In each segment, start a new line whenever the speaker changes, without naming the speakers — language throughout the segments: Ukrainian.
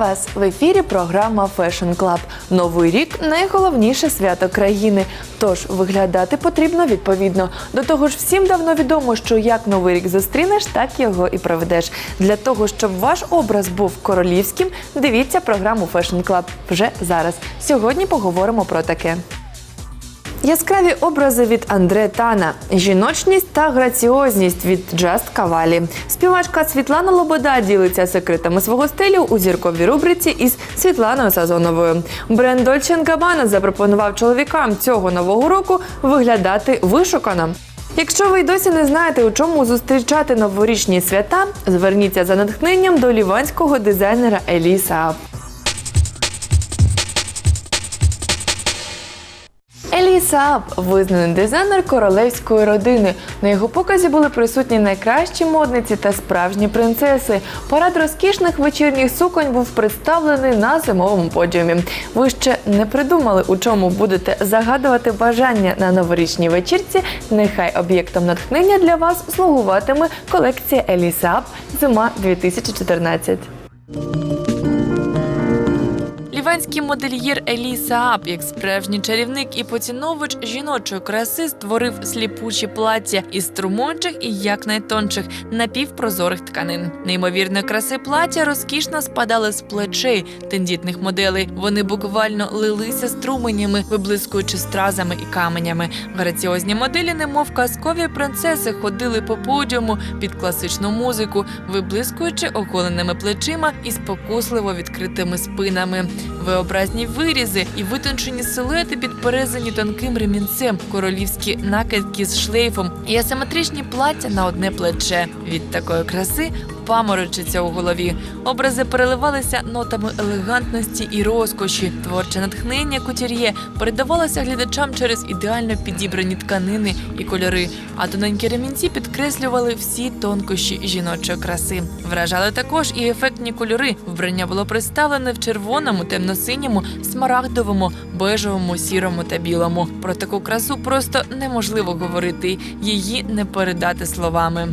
Вас в ефірі. Програма Fashion Club. Новий рік найголовніше свято країни. Тож виглядати потрібно відповідно. До того ж, всім давно відомо, що як новий рік зустрінеш, так його і проведеш. Для того щоб ваш образ був королівським, дивіться програму Fashion Club вже зараз. Сьогодні поговоримо про таке. Яскраві образи від Андре Тана, жіночність та граціозність від Джаст Кавалі. Співачка Світлана Лобода ділиться секретами свого стилю у зірковій рубриці із Світланою Сазоновою. Бренд Dolce Gabbana запропонував чоловікам цього нового року виглядати вишукано. Якщо ви й досі не знаєте, у чому зустрічати новорічні свята, зверніться за натхненням до ліванського дизайнера Елі Саап. Визнаний дизайнер королевської родини. На його показі були присутні найкращі модниці та справжні принцеси. Парад розкішних вечірніх суконь був представлений на зимовому подіумі. Ви ще не придумали, у чому будете загадувати бажання на новорічній вечірці. Нехай об'єктом натхнення для вас слугуватиме колекція Елі Саап Зима 2014. Ліванський модельєр Елі Саап, як справжній чарівник і поціновувач жіночої краси, створив сліпучі плаття із струмончих і якнайтонших напівпрозорих тканин. Неймовірної краси плаття розкішно спадали з плечей тендітних моделей. Вони буквально лилися струменями, виблискуючи стразами і каменями. Граціозні моделі, немов казкові принцеси, ходили по подіуму під класичну музику, виблискуючи оголеними плечима і спокусливо відкритими спинами. Виобразні вирізи і витончені силуети підперезані тонким ремінцем, королівські накидки з шлейфом і асиметричні плаття на одне плече. Від такої краси паморочиться у голові. Образи переливалися нотами елегантності і розкоші. Творче натхнення кутюр'є передавалося глядачам через ідеально підібрані тканини і кольори, а тоненькі ремінці підкреслювали всі тонкощі жіночої краси. Вражали також і ефектні кольори. Вбрання було представлене в червоному, темно-синьому, смарагдовому, бежевому, сірому та білому. Про таку красу просто неможливо говорити, її не передати словами.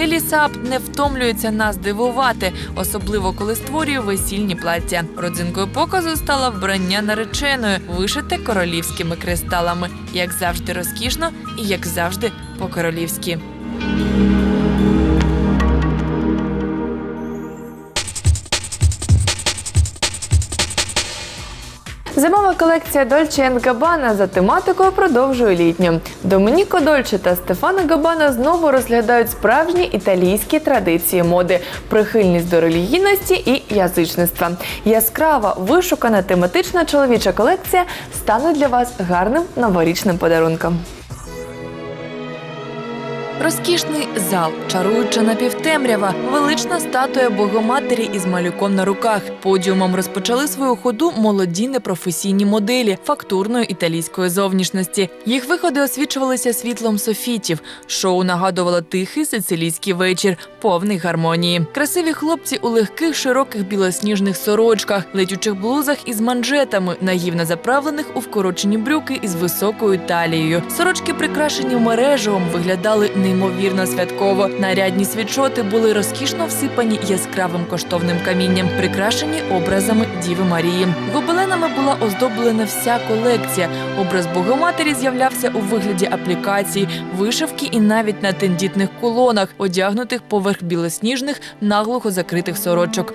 Елі Саап не втомлюється нас дивувати, особливо коли створює весільні плаття. Родзинкою показу стало вбрання нареченої, вишите королівськими кристалами, як завжди розкішно і як завжди по-королівськи. Зимова колекція Dolce Gabbana за тематикою продовжує літню. Домініко Дольче та Стефана Габана знову розглядають справжні італійські традиції моди, прихильність до релігійності і язичництва. Яскрава, вишукана тематична чоловіча колекція стане для вас гарним новорічним подарунком. Розкішний зал, чаруюча напівтемрява, велична статуя Богоматері із малюком на руках. Подіумом розпочали свою ходу молоді непрофесійні моделі фактурної італійської зовнішності. Їх виходи освічувалися світлом софітів. Шоу нагадувало тихий сицилійський вечір, повний гармонії. Красиві хлопці у легких широких білосніжних сорочках, летючих блузах із манжетами, наївно заправлених у вкорочені брюки із високою талією. Сорочки, прикрашені мережевом, виглядали неймовірно святково. Нарядні свічоти були розкішно всипані яскравим коштовним камінням, прикрашені образами Діви Марії. Гобеленами була оздоблена вся колекція. Образ Богоматері з'являвся у вигляді аплікацій, вишивки і навіть на тендітних колонах, одягнутих поверх білосніжних, наглухо закритих сорочок.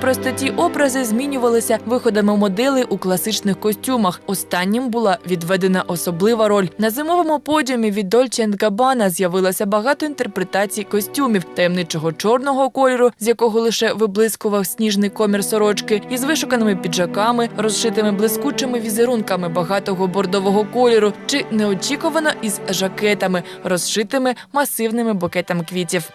Простоті образи змінювалися виходами моделей у класичних костюмах. Останнім була відведена особлива роль. На зимовому подіумі від Dolce Gabbana з'явилося багато інтерпретацій костюмів таємничого чорного кольору, з якого лише виблискував сніжний комір сорочки, із вишуканими піджаками, розшитими блискучими візерунками багатого бордового кольору, чи неочікувано із жакетами, розшитими масивними букетами квітів.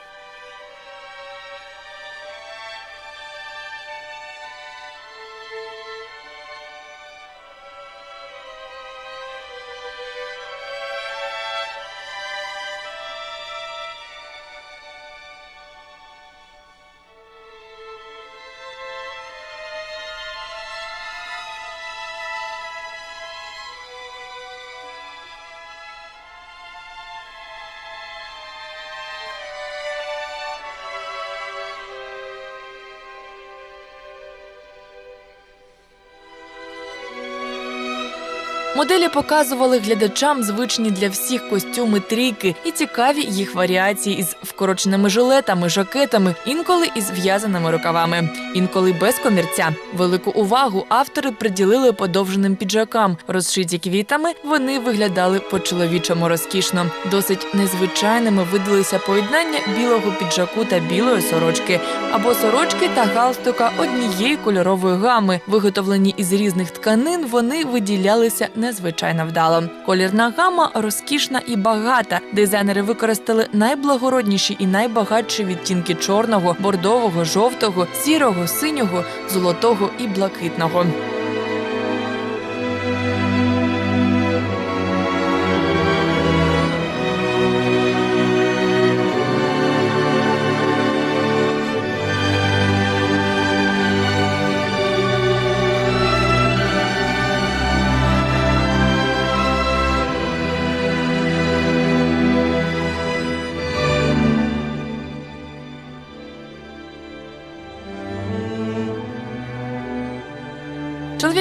Моделі показували глядачам звичні для всіх костюми трійки і цікаві їх варіації із вкороченими жилетами, жакетами, інколи із в'язаними рукавами, інколи без комірця. Велику увагу автори приділили подовженим піджакам. Розшиті квітами вони виглядали по-чоловічому розкішно. Досить незвичайними видалися поєднання білого піджаку та білої сорочки, або сорочки та галстука однієї кольорової гами. Виготовлені із різних тканин, вони виділялися незвичайно вдало. Колірна гама розкішна і багата. Дизайнери використали найблагородніші і найбагатші відтінки чорного, бордового, жовтого, сірого, синього, золотого і блакитного.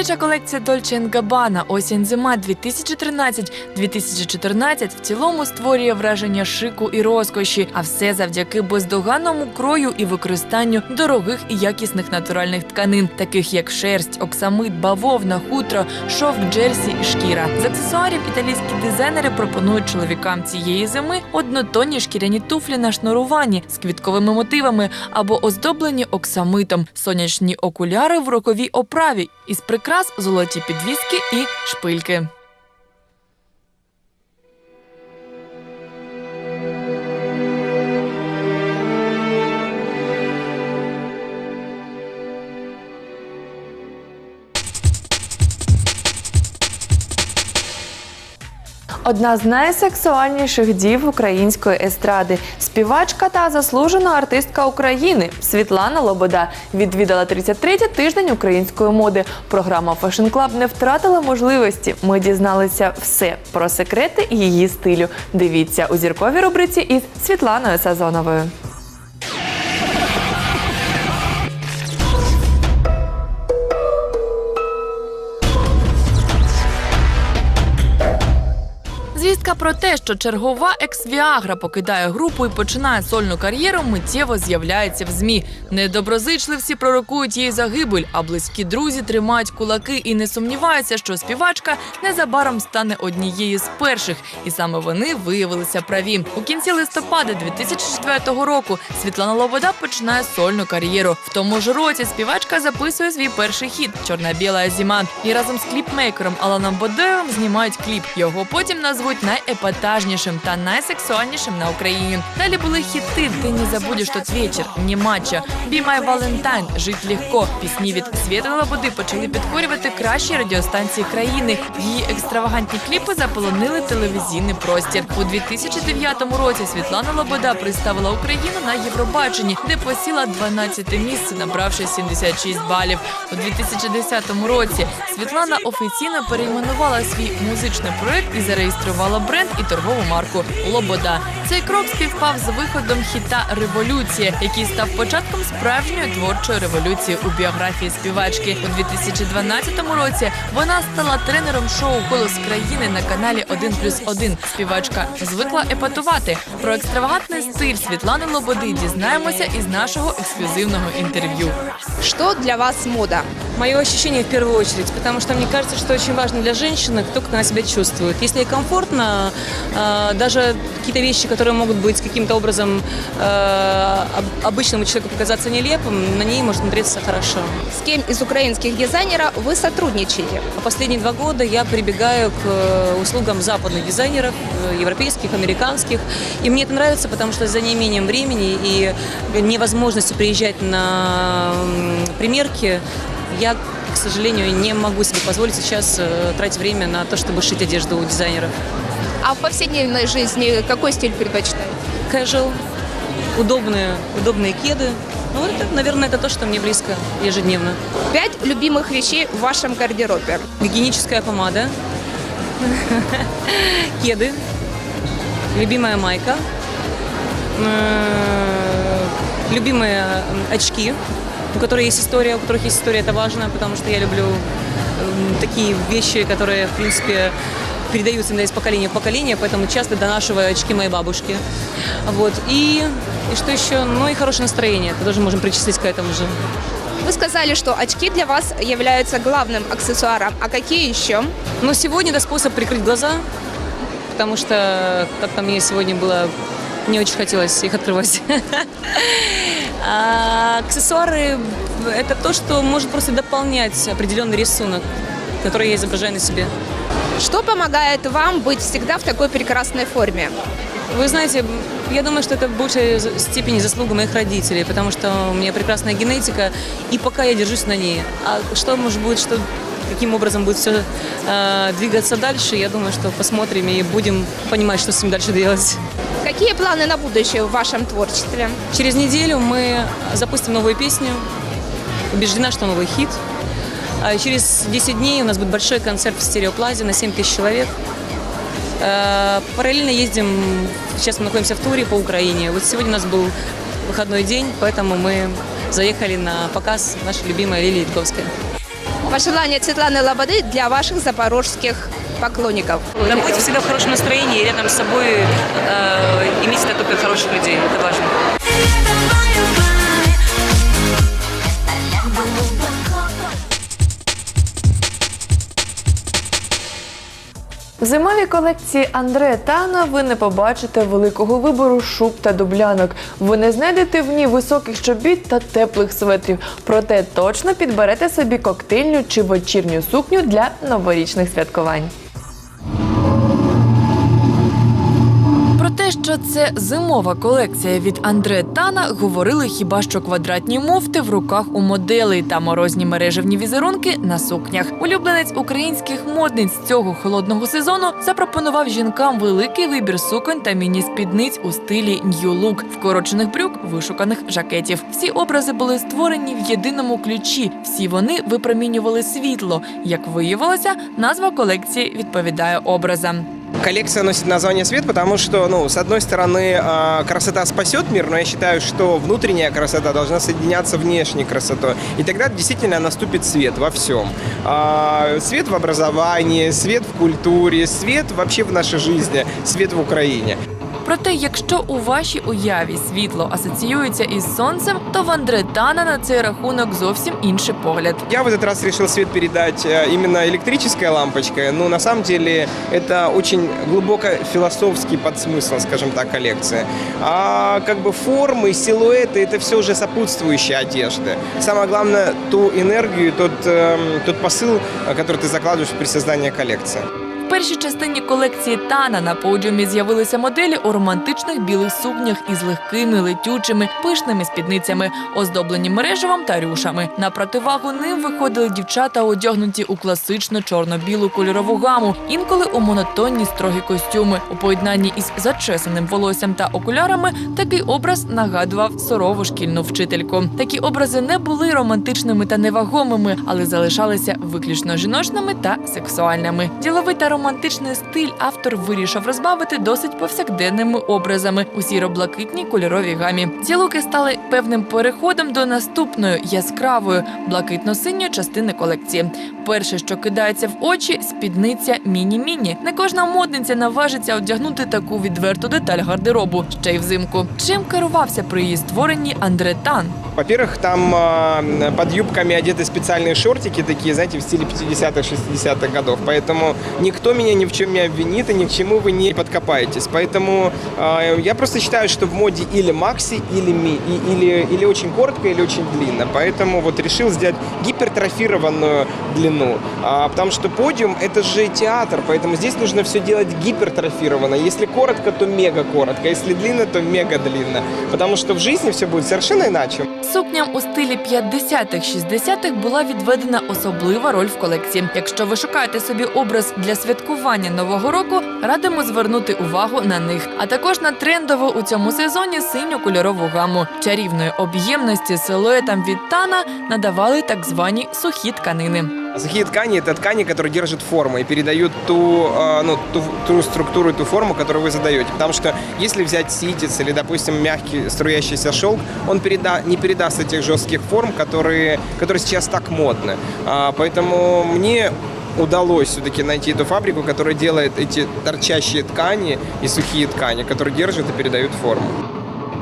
Чоловіча колекція Dolce Gabbana осінь-зима 2013-2014 в цілому створює враження шику і розкоші, а все завдяки бездоганному крою і використанню дорогих і якісних натуральних тканин, таких як шерсть, оксамит, бавовна, хутро, шовк, джерсі і шкіра. З аксесуарів італійські дизайнери пропонують чоловікам цієї зими однотонні шкіряні туфлі на шнуруванні з квітковими мотивами або оздоблені оксамитом, сонячні окуляри в роковій оправі із прикрас золоті підвіски і шпильки.
Одна з найсексуальніших дів української естради, співачка та заслужена артистка України Світлана Лобода відвідала 33-й тиждень української моди. Програма Fashion Club не втратила можливості. Ми дізналися все про секрети її стилю. Дивіться у зірковій рубриці із Світланою Сазоновою.
Звістка про те, що чергова екс-Віагра покидає групу і починає сольну кар'єру, миттєво з'являється в змі. Недоброзичливці пророкують її загибель, а близькі друзі тримають кулаки і не сумніваються, що співачка незабаром стане однією з перших, і саме вони виявилися праві. У кінці листопада 2004 року Світлана Лобода починає сольну кар'єру. В тому ж році співачка записує свій перший хіт Чорна-біла зима і разом з кліпмейкером Аланом Бодоєвим знімають кліп. Його потім назвуть найепатажнішим та найсексуальнішим на Україні. Далі були хіти Ти не забудеш тот вечір, «Ні матча», «Be my Valentine», «Жить легко». Пісні від Світлани Лободи почали підкорювати кращі радіостанції країни. Її екстравагантні кліпи заполонили телевізійний простір. У 2009 році Світлана Лобода представила Україну на Євробаченні, де посіла 12 місце, набравши 76 балів. У 2010 році Світлана офіційно перейменувала свій музичний проект і зареєструвала бренд і торгову марку Лобода. Цей крок співпав з виходом хіта Революція, який став початком справжньої творчої революції у біографії співачки. У 2012 році вона стала тренером шоу Голос країни на каналі 1+,1. Співачка звикла епатувати. Про екстравагантний стиль Світлани Лободи дізнаємося із нашого ексклюзивного інтерв'ю.
Что для вас мода?
Мое ощущение в первую очередь, потому что мне кажется, что очень важно для женщины, кто как она себя чувствует. Если ей комфортно, э, даже какие-то вещи, которые могут быть каким-то образом об- обычному человеку показаться нелепым, на ней может смотреться хорошо.
С кем из украинских дизайнеров вы сотрудничаете?
А Последние два года я прибегаю к э, услугам западных дизайнеров, э, европейских, американских. И мне это нравится, потому что за неимением времени и невозможностью приезжать на примерки, я, к сожалению, не могу себе позволить сейчас э, тратить время на то, чтобы шить одежду у дизайнеров.
А в повседневной жизни какой стиль предпочитаете?
Casual, удобные, удобные кеды. Ну, это, наверное, это то, что мне близко ежедневно.
Пять любимых вещей в вашем гардеробе.
Гигиеническая помада, кеды, любимая майка, э, любимые очки, у которых есть история, у которых есть история, это важно, потому что я люблю м, такие вещи, которые, в принципе, передаются иногда из поколения в поколение, поэтому часто донашиваю очки моей бабушки. Вот. И, и что еще? Ну и хорошее настроение, это тоже можем причислить к этому же.
Вы сказали, что очки для вас являются главным аксессуаром. А какие еще?
Но сегодня это способ прикрыть глаза, потому что как-то мне сегодня было не очень хотелось их открывать. А аксессуары – это то, что может просто дополнять определенный рисунок, который я изображаю на себе.
Что помогает вам быть всегда в такой прекрасной форме?
Вы знаете, я думаю, что это в большей степени заслуга моих родителей, потому что у меня прекрасная генетика, и пока я держусь на ней. А что может быть, что каким образом будет все двигаться дальше, я думаю, что посмотрим и будем понимать, что с этим дальше делать.
Какие планы на будущее в вашем творчестве?
Через неделю мы запустим новую песню. Убеждена, что новый хит. А через 10 дней у нас будет большой концерт в стереоплазе на 7 тысяч человек. Э, Параллельно ездим, сейчас мы находимся в туре по Украине. Вот сегодня у нас был выходной день, поэтому мы заехали на показ нашей любимой Лилии Итковской.
Пожелания Светланы Лободы для ваших запорожских поклонников.
Да будьте всегда в хорошем настроении и рядом с собой э, иметь всегда только хороших людей. Это важно.
В зимовій колекції Андре Тана ви не побачите великого вибору шуб та дублянок. Ви не знайдете в ній високих чобіт та теплих светрів. Проте точно підберете собі коктейльню чи вечірню сукню для новорічних святкувань.
Те, що це зимова колекція від Андре Тана, говорили хіба що квадратні муфти в руках у моделей та морозні мережевні візерунки на сукнях. Улюбленець українських модниць цього холодного сезону запропонував жінкам великий вибір суконь та міні-спідниць у стилі Look, вкорочених брюк, вишуканих жакетів. Всі образи були створені в єдиному ключі. Всі вони випромінювали світло. Як виявилося, назва колекції відповідає образам.
Коллекция носит название «Свет», потому что, ну, с одной стороны, красота спасет мир, но я считаю, что внутренняя красота должна соединяться внешней красотой. И тогда действительно наступит свет во всем. Свет в образовании, свет в культуре, свет вообще в нашей жизни, свет в Украине.
Проте, якщо у вашій уяві світло асоціюється із сонцем, то в Андре Тана на цей рахунок зовсім інший погляд.
Я в этот раз решил свет передать э, именно электрической лампочкой, но на самом деле это очень глубоко философский подсмысл, скажем так, коллекции. А как бы формы, силуэты, это все уже сопутствующие одежды. Самое главное, ту энергию, тот, эм, тот посыл, э, который ты закладываешь при создании коллекции.
Першій частині колекції Тана на подіумі з'явилися моделі у романтичних білих сукнях із легкими, летючими, пишними спідницями, оздоблені мережевом та рюшами. На противагу ним виходили дівчата, одягнуті у класично чорно-білу кольорову гаму, інколи у монотонні строгі костюми. У поєднанні із зачесаним волоссям та окулярами такий образ нагадував сурову шкільну вчительку. Такі образи не були романтичними та невагомими, але залишалися виключно жіночними та сексуальними. Діловий та романтичний стиль автор вирішив розбавити досить повсякденними образами у сіро-блакитній кольоровій гамі. Ці луки стали певним переходом до наступної яскравої блакитно-синьої частини колекції. Перше, що кидається в очі, спідниця міні-міні. Не кожна модниця наважиться одягнути таку відверту деталь гардеробу ще й взимку. Чим керувався при її створенні Андре Тан?
Во-первых, там э, под юбками одеты специальные шортики такие, знаете, в стиле 50-х, 60-х годов. Поэтому никто меня ни в чем не обвинит и ни к чему вы не подкопаетесь. Поэтому э, я просто считаю, что в моде или макси, или, ми, и- или, или очень коротко, или очень длинно. Поэтому вот решил сделать гипертрофированную длину. А, потому что подиум это же театр, поэтому здесь нужно все делать гипертрофированно. Если коротко, то мега коротко. Если длинно, то мега длинно. Потому что в жизни все будет совершенно иначе.
Сукням у стилі 50-х, 60-х була відведена особлива роль в колекції. Якщо ви шукаєте собі образ для святкування нового року, радимо звернути увагу на них. А також на трендову у цьому сезоні синю кольорову гаму. Чарівної об'ємності силуетам від тана надавали так звані сухі тканини.
Сухие ткани – это ткани, которые держат форму и передают ту, э, ну, ту, ту структуру и ту форму, которую вы задаете. Потому что если взять ситец или, допустим, мягкий струящийся шелк, он переда, не передаст этих жестких форм, которые, которые сейчас так модны. А, поэтому мне удалось все-таки найти эту фабрику, которая делает эти торчащие ткани и сухие ткани, которые держат и передают форму.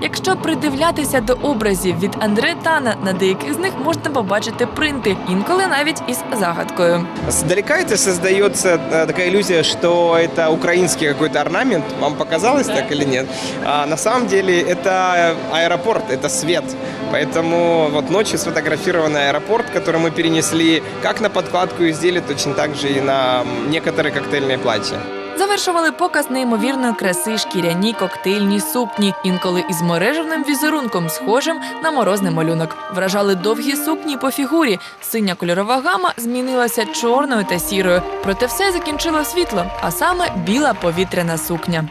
Якщо придивлятися до образів від Андре Тана, на деяких з них можна побачити принти, інколи навіть із загадкою.
Сдалека это создается э, такая иллюзия, что это украинский какой-то орнамент. Вам показалось так или нет? А на самом деле это аэропорт, это свет. Поэтому вот ночью сфотографированный аэропорт, который мы перенесли как на подкладку изделия, точно так же и на м, некоторые коктейльные платья.
Завершували показ неймовірної краси шкіряні коктейльні сукні, інколи із мережевним візерунком, схожим на морозний малюнок. Вражали довгі сукні по фігурі. Синя кольорова гама змінилася чорною та сірою. Проте все закінчило світло, а саме біла повітряна сукня.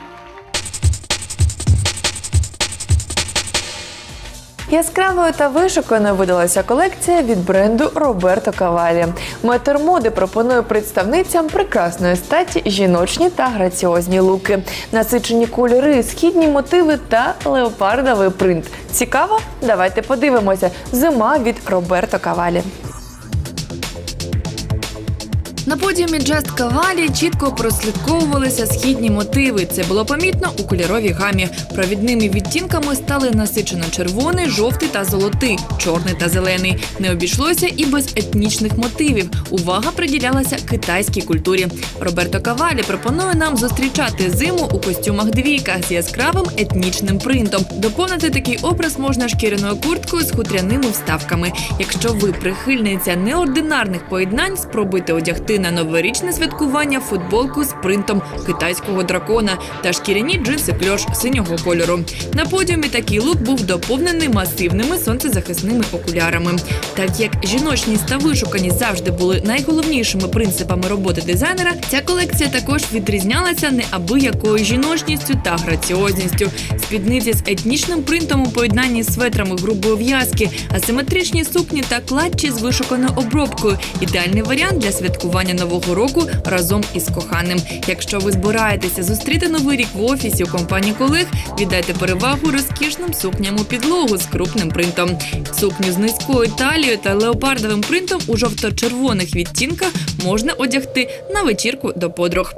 Яскравою та вишуканою видалася колекція від бренду Роберто Кавалі. Метр моди пропонує представницям прекрасної статі жіночні та граціозні луки, насичені кольори, східні мотиви та леопардовий принт. Цікаво? Давайте подивимося. Зима від Роберто Кавалі.
На подіумі Just Cavalli чітко прослідковувалися східні мотиви. Це було помітно у кольоровій гамі. Провідними відтінками стали насичено червоний, жовтий та золотий, чорний та зелений. Не обійшлося і без етнічних мотивів. Увага приділялася китайській культурі. Роберто Кавалі пропонує нам зустрічати зиму у костюмах двійка з яскравим етнічним принтом. Доповнити такий образ можна шкіряною курткою з хутряними вставками. Якщо ви прихильниця неординарних поєднань, спробуйте одягти на новорічне святкування футболку з принтом китайського дракона та шкіряні джинси кльош синього кольору. На подіумі такий лук був доповнений масивними сонцезахисними окулярами. Так як жіночність та вишуканість завжди були найголовнішими принципами роботи дизайнера, ця колекція також відрізнялася неабиякою жіночністю та граціозністю. Спідниці з етнічним принтом у поєднанні з светрами грубої в'язки, асиметричні сукні та клатчі з вишуканою обробкою. Ідеальний варіант для святкування святкування нового року разом із коханим. Якщо ви збираєтеся зустріти новий рік в офісі у компанії колег, віддайте перевагу розкішним сукням у підлогу з крупним принтом. Сукню з низькою талією та леопардовим принтом у жовто-червоних відтінках можна одягти на вечірку до подруг.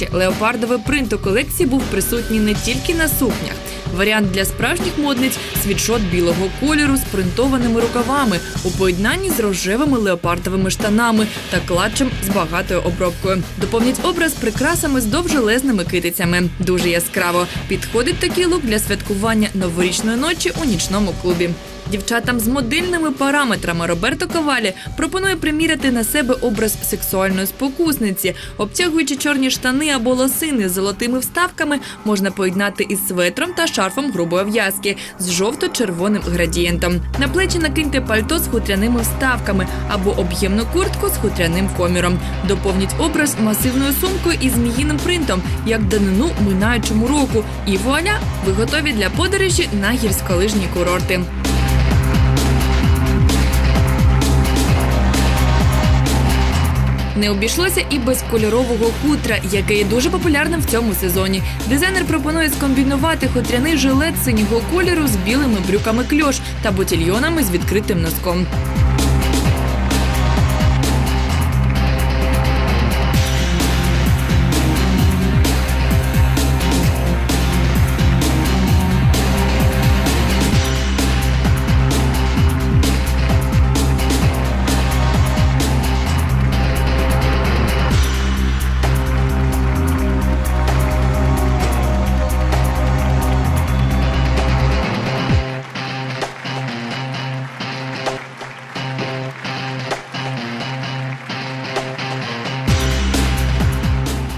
Речі, леопардовий принт у колекції був присутній не тільки на сукнях. Варіант для справжніх модниць світшот білого кольору з принтованими рукавами у поєднанні з рожевими леопардовими штанами та клатчем з багатою обробкою. Доповнять образ прикрасами з довжелезними китицями. Дуже яскраво підходить такий лук для святкування новорічної ночі у нічному клубі. Дівчатам з модельними параметрами Роберто Ковалі пропонує приміряти на себе образ сексуальної спокусниці, обтягуючи чорні штани або лосини з золотими вставками, можна поєднати із светром та шарфом грубої в'язки з жовто-червоним градієнтом. На плечі накиньте пальто з хутряними вставками або об'ємну куртку з хутряним коміром. Доповніть образ масивною сумкою із зміїним принтом, як данину минаючому року. І вуаля, ви готові для подорожі на гірськолижні курорти. Не обійшлося і без кольорового хутра, яке є дуже популярним в цьому сезоні. Дизайнер пропонує скомбінувати хутряний жилет синього кольору з білими брюками кльош та ботільйонами з відкритим носком.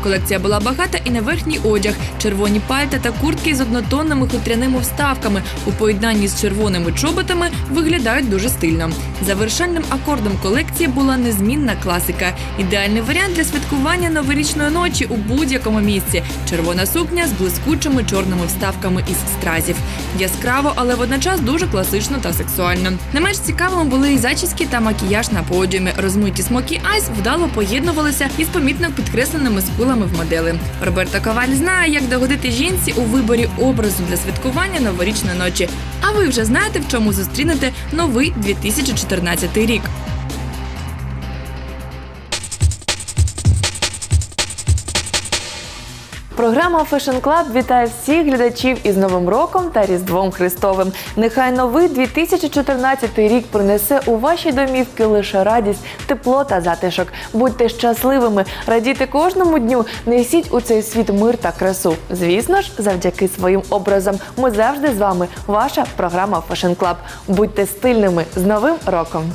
Колекція була багата і на верхній одяг, червоні пальта та куртки з однотонними хутряними вставками у поєднанні з червоними чоботами виглядають дуже стильно. Завершальним акордом колекції була незмінна класика. Ідеальний варіант для святкування новорічної ночі у будь-якому місці. Червона сукня з блискучими чорними вставками із стразів. Яскраво, але водночас дуже класично та сексуально. Не менш цікавими були і зачіски та макіяж на подіумі. Розмиті смокі айс вдало поєднувалися із помітно підкресленими скулами в модели. Роберто Коваль знає, як догодити жінці у виборі образу для святкування новорічної ночі. А ви вже знаєте, в чому зустрінете новий 2014 рік.
Програма Fashion Club вітає всіх глядачів із Новим роком та Різдвом Христовим. Нехай новий 2014 рік принесе у ваші домівки лише радість, тепло та затишок. Будьте щасливими, радійте кожному дню, несіть у цей світ мир та красу. Звісно ж, завдяки своїм образам. Ми завжди з вами. Ваша програма Fashion Club. Будьте стильними з Новим роком!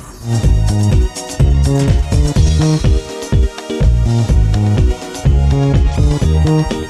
Thank you.